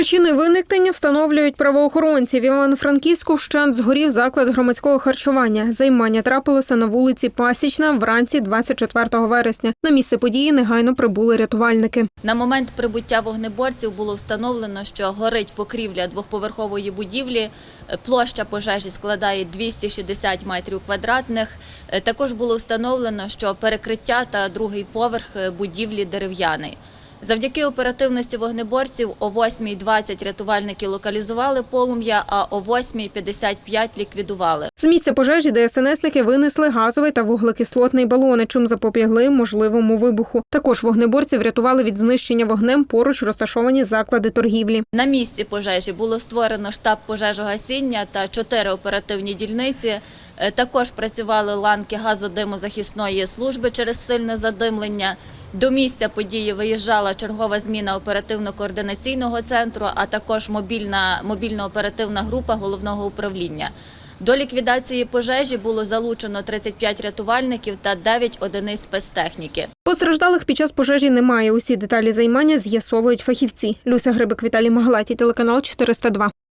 Причини виникнення встановлюють правоохоронці. В Івано-Франківську вщент згорів заклад громадського харчування. Займання трапилося на вулиці Пасічна вранці 24 вересня. На місце події негайно прибули рятувальники. На момент прибуття вогнеборців було встановлено, що горить покрівля двохповерхової будівлі. Площа пожежі складає 260 метрів квадратних. Також було встановлено, що перекриття та другий поверх будівлі дерев'яний. Завдяки оперативності вогнеборців о 8.20 рятувальники локалізували полум'я, а о 8.55 ліквідували. З місця пожежі ДСНСники винесли газовий та вуглекислотний балони, чим запобігли можливому вибуху. Також вогнеборці врятували від знищення вогнем поруч розташовані заклади торгівлі. На місці пожежі було створено штаб пожежогасіння та чотири оперативні дільниці. Е, Також працювали ланки газодимозахисної служби через сильне задимлення. До місця події виїжджала чергова зміна оперативно-координаційного центру, а також мобільна мобільно-оперативна група головного управління. До ліквідації пожежі було залучено 35 рятувальників та 9 одиниць спецтехніки. Постраждалих під час пожежі немає. Усі деталі займання з'ясовують фахівці. Люся Грибик, Віталій Магалаті, телеканал 402.